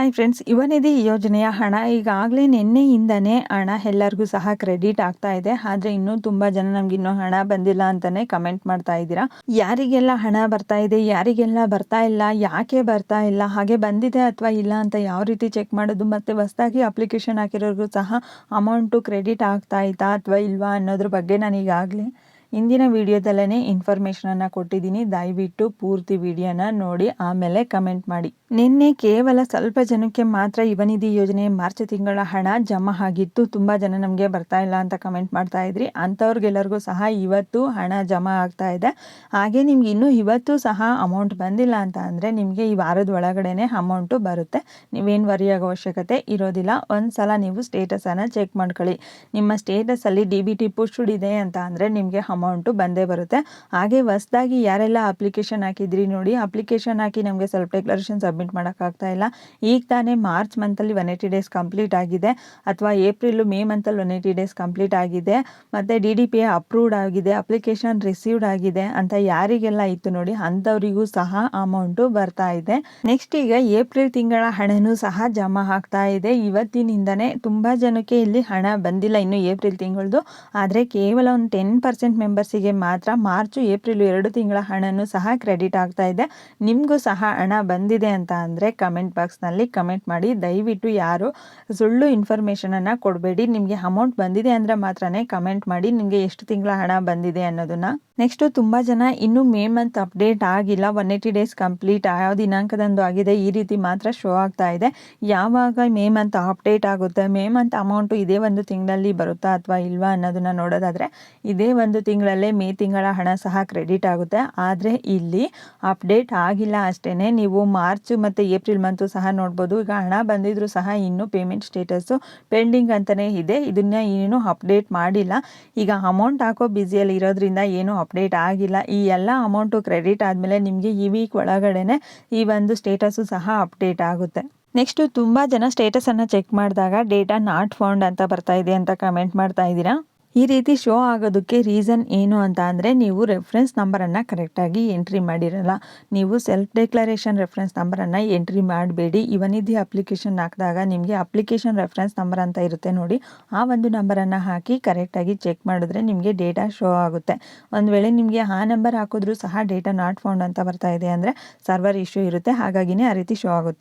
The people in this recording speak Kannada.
ಹಾಯ್ ಫ್ರೆಂಡ್ಸ್ ಯುವನಿಧಿ ಯೋಜನೆಯ ಹಣ. ಈಗಾಗಲೇ ನಿನ್ನೆಯಿಂದನೇ ಹಣ ಎಲ್ಲರಿಗೂ ಸಹ ಕ್ರೆಡಿಟ್ ಆಗ್ತಾ ಇದೆ. ಆದರೆ ಇನ್ನೂ ತುಂಬ ಜನ ನಮ್ಗೆ ಇನ್ನೂ ಹಣ ಬಂದಿಲ್ಲ ಅಂತಾನೆ ಕಮೆಂಟ್ ಮಾಡ್ತಾ ಇದ್ದೀರಾ. ಯಾರಿಗೆಲ್ಲ ಹಣ ಬರ್ತಾ ಇದೆ, ಯಾರಿಗೆಲ್ಲ ಬರ್ತಾ ಇಲ್ಲ, ಯಾಕೆ ಬರ್ತಾ ಇಲ್ಲ, ಹಾಗೆ ಬಂದಿದೆ ಅಥವಾ ಇಲ್ಲ ಅಂತ ಯಾವ ರೀತಿ ಚೆಕ್ ಮಾಡೋದು, ಮತ್ತು ಹೊಸದಾಗಿ ಅಪ್ಲಿಕೇಶನ್ ಹಾಕಿರೋರ್ಗೂ ಸಹ ಅಮೌಂಟು ಕ್ರೆಡಿಟ್ ಆಗ್ತಾ ಇತ್ತಾ ಅಥವಾ ಇಲ್ವಾ ಅನ್ನೋದ್ರ ಬಗ್ಗೆ ನಾನು ಈಗಾಗಲೇ ಇಂದಿನ ವಿಡಿಯೋದಲ್ಲೇ ಇನ್ಫಾರ್ಮೇಷನನ್ನು ಕೊಟ್ಟಿದ್ದೀನಿ. ದಯವಿಟ್ಟು ಪೂರ್ತಿ ವಿಡಿಯೋನ ನೋಡಿ, ಆಮೇಲೆ ಕಮೆಂಟ್ ಮಾಡಿ. ನಿನ್ನೆ ಕೇವಲ ಸ್ವಲ್ಪ ಜನಕ್ಕೆ ಮಾತ್ರ ಯುವನಿಧಿ ಯೋಜನೆ ಮಾರ್ಚ್ ತಿಂಗಳ ಹಣ ಜಮಾ ಆಗಿತ್ತು. ತುಂಬ ಜನ ನಮಗೆ ಬರ್ತಾ ಇಲ್ಲ ಅಂತ ಕಮೆಂಟ್ ಮಾಡ್ತಾ ಇದ್ರಿ. ಅಂಥವ್ರಿಗೆಲ್ಲರಿಗೂ ಸಹ ಇವತ್ತು ಹಣ ಜಮಾ ಆಗ್ತಾ ಇದೆ. ಹಾಗೆ ನಿಮ್ಗೆ ಇನ್ನೂ ಇವತ್ತು ಸಹ ಅಮೌಂಟ್ ಬಂದಿಲ್ಲ ಅಂತ ಅಂದರೆ ನಿಮಗೆ ಈ ವಾರದ ಒಳಗಡೆನೆ ಅಮೌಂಟು ಬರುತ್ತೆ. ನೀವೇನು ವರಿ ಆಗೋ ಅವಶ್ಯಕತೆ ಇರೋದಿಲ್ಲ. ಒಂದು ಸಲ ನೀವು ಸ್ಟೇಟಸನ್ನು ಚೆಕ್ ಮಾಡ್ಕೊಳ್ಳಿ. ನಿಮ್ಮ ಸ್ಟೇಟಸಲ್ಲಿ ಡಿ ಬಿ ಟಿ ಪುಷ್ಡ್ ಇದೆ ಅಂತ ಅಂದರೆ ನಿಮಗೆ ಅಮೌಂಟು ಬಂದೇ ಬರುತ್ತೆ. ಹಾಗೆ ಹೊಸ್ದಾಗಿ ಯಾರೆಲ್ಲ ಅಪ್ಲಿಕೇಶನ್ ಹಾಕಿದ್ರಿ ನೋಡಿ. ಅಪ್ಲಿಕೇಶನ್ ಹಾಕಿ ನಮಗೆ ಸೆಲ್ಫ್ ಡೆಕ್ಲರೇಷನ್ ಸಬ್ಮಿಟ್ ಮಾಡೋಕ್ಕಾಗ್ತಾ ಇಲ್ಲ. ಈಗ ತಾನೇ ಮಾರ್ಚ್ ಮಂತಲ್ಲಿ ಒನ್ ಏಯ್ಟಿ ಡೇಸ್ ಕಂಪ್ಲೀಟ್ ಆಗಿದೆ. ಅಥವಾ ಏಪ್ರಿಲು ಮೇ ಮಂತಲ್ಲಿ ಒನ್ ಏಯ್ಟಿ ಡೇಸ್ ಕಂಪ್ಲೀಟ್ ಆಗಿದೆ. ಮತ್ತು ಡಿ ಡಿ ಪಿ ಅಪ್ರೂವ್ಡ್ ಆಗಿದೆ ಅಪ್ಲಿಕೇಶನ್ ರಿಸೀವ್ಡ್ ಆಗಿದೆ ಅಂತ ಯಾರಿಗೆಲ್ಲ ಇತ್ತು ನೋಡಿ ಅಂಥವರಿಗೂ ಸಹ ಅಮೌಂಟು ಬರ್ತಾ ಇದೆ. ನೆಕ್ಸ್ಟ್ ಈಗ ಏಪ್ರಿಲ್ ತಿಂಗಳ ಹಣನೂ ಸಹ ಜಮಾ ಆಗ್ತಾ ಇದೆ. ಇವತ್ತಿನಿಂದನೇ ತುಂಬ ಜನಕ್ಕೆ ಇಲ್ಲಿ ಹಣ ಬಂದಿಲ್ಲ ಇನ್ನು ಏಪ್ರಿಲ್ ತಿಂಗಳದು. ಆದರೆ ಕೇವಲ ಒಂದು ಟೆನ್ ಪರ್ಸೆಂಟ್ ಮೆಂಬರ್ಸಿಗೆ ಮಾತ್ರ ಮಾರ್ಚು, ಏಪ್ರಿಲ್ ಎರಡು ತಿಂಗಳ ಹಣನೂ ಸಹ ಕ್ರೆಡಿಟ್ ಆಗ್ತಾ ಇದೆ. ನಿಮಗೂ ಸಹ ಹಣ ಬಂದಿದೆ ಅಂತ ಅಂದರೆ ಕಮೆಂಟ್ ಬಾಕ್ಸ್ನಲ್ಲಿ ಕಮೆಂಟ್ ಮಾಡಿ, ದಯವಿಟ್ಟು ಯಾರು ಸುಳ್ಳು ಇನ್ಫಾರ್ಮೇಷನನ್ನು ಕೊಡಬೇಡಿ, ನಿಮಗೆ ಅಮೌಂಟ್ ಬಂದಿದೆ ಅಂದರೆ ಮಾತ್ರನೇ ಕಮೆಂಟ್ ಮಾಡಿ, ನಿಮಗೆ ಎಷ್ಟು ತಿಂಗಳ ಹಣ ಬಂದಿದೆ ಅನ್ನೋದನ್ನು. ನೆಕ್ಸ್ಟು ತುಂಬ ಜನ ಇನ್ನೂ ಮೇ ಮಂತ್ ಅಪ್ಡೇಟ್ ಆಗಿಲ್ಲ ಒನ್ ಏಯ್ಟಿ ಡೇಸ್ ಕಂಪ್ಲೀಟ್ ಯಾವ ದಿನಾಂಕದಂದು ಆಗಿದೆ, ಈ ರೀತಿ ಮಾತ್ರ ಶೋ ಆಗ್ತಾ ಇದೆ. ಯಾವಾಗ ಮೇ ಮಂತ್ ಅಪ್ಡೇಟ್ ಆಗುತ್ತೆ ಮೇ ಮಂತ್ ಅಮೌಂಟು ಇದೇ ಒಂದು ತಿಂಗಳಲ್ಲಿ ಬರುತ್ತಾ ಅಥವಾ ಇಲ್ವಾ ಅನ್ನೋದನ್ನು ನೋಡೋದಾದರೆ, ಇದೇ ಒಂದು ತಿಂಗಳಲ್ಲೇ ಮೇ ತಿಂಗಳ ಹಣ ಸಹ ಕ್ರೆಡಿಟ್ ಆಗುತ್ತೆ. ಆದರೆ ಇಲ್ಲಿ ಅಪ್ಡೇಟ್ ಆಗಿಲ್ಲ ಅಷ್ಟೇ ನೀವು ಮಾರ್ಚ್ ಮತ್ತು ಏಪ್ರಿಲ್ ಮಂತು ಸಹ ನೋಡ್ಬೋದು. ಈಗ ಹಣ ಬಂದಿದ್ರೂ ಸಹ ಇನ್ನೂ ಪೇಮೆಂಟ್ ಸ್ಟೇಟಸ್ಸು ಪೆಂಡಿಂಗ್ ಅಂತಲೇ ಇದೆ. ಇದನ್ನ ಏನೇನು ಅಪ್ಡೇಟ್ ಮಾಡಿಲ್ಲ. ಈಗ ಅಮೌಂಟ್ ಹಾಕೋ ಬ್ಯುಸಿಯಲ್ಲಿ ಇರೋದ್ರಿಂದ ಏನೂ ಅಪ್ಡೇಟ್ ಆಗಿಲ್ಲ. ಈ ಎಲ್ಲ ಅಮೌಂಟು ಕ್ರೆಡಿಟ್ ಆದಮೇಲೆ ನಿಮಗೆ ಈ ವೀಕ್ ಒಳಗಡೆ ಈ ಒಂದು ಸ್ಟೇಟಸ್ಸು ಸಹ ಅಪ್ಡೇಟ್ ಆಗುತ್ತೆ. ನೆಕ್ಸ್ಟು ತುಂಬ ಜನ ಸ್ಟೇಟಸನ್ನು ಚೆಕ್ ಮಾಡಿದಾಗ ಡೇಟಾ ನಾಟ್ ಫೌಂಡ್ ಅಂತ ಬರ್ತಾ ಇದೆ ಅಂತ ಕಮೆಂಟ್ ಮಾಡ್ತಾ ಇದ್ದೀರಾ? ಈ ರೀತಿ ಶೋ ಆಗೋದಕ್ಕೆ ರೀಸನ್ ಏನು ಅಂತ ಅಂದರೆ ನೀವು ರೆಫ್ರೆನ್ಸ್ ನಂಬರನ್ನು ಕರೆಕ್ಟಾಗಿ ಎಂಟ್ರಿ ಮಾಡಿರಲ್ಲ. ನೀವು ಸೆಲ್ಫ್ ಡೆಕ್ಲರೇಷನ್ ರೆಫ್ರೆನ್ಸ್ ನಂಬರನ್ನು ಎಂಟ್ರಿ ಮಾಡಬೇಡಿ. ಇವನಿಧಿ ಅಪ್ಲಿಕೇಶನ್ ಹಾಕಿದಾಗ ನಿಮಗೆ ಅಪ್ಲಿಕೇಶನ್ ರೆಫ್ರೆನ್ಸ್ ನಂಬರ್ ಅಂತ ಇರುತ್ತೆ ನೋಡಿ. ಆ ಒಂದು ನಂಬರನ್ನು ಹಾಕಿ ಕರೆಕ್ಟಾಗಿ ಚೆಕ್ ಮಾಡಿದ್ರೆ ನಿಮಗೆ ಡೇಟಾ ಶೋ ಆಗುತ್ತೆ. ಒಂದು ವೇಳೆ ನಿಮಗೆ ಆ ನಂಬರ್ ಹಾಕಿದ್ರೂ ಸಹ ಡೇಟಾ ನಾಟ್ ಫೌಂಡ್ ಅಂತ ಬರ್ತಾ ಇದೆ ಅಂದರೆ ಸರ್ವರ್ ಇಶ್ಯೂ ಇರುತ್ತೆ. ಹಾಗಾಗಿನೇ ಆ ರೀತಿ ಶೋ ಆಗುತ್ತೆ.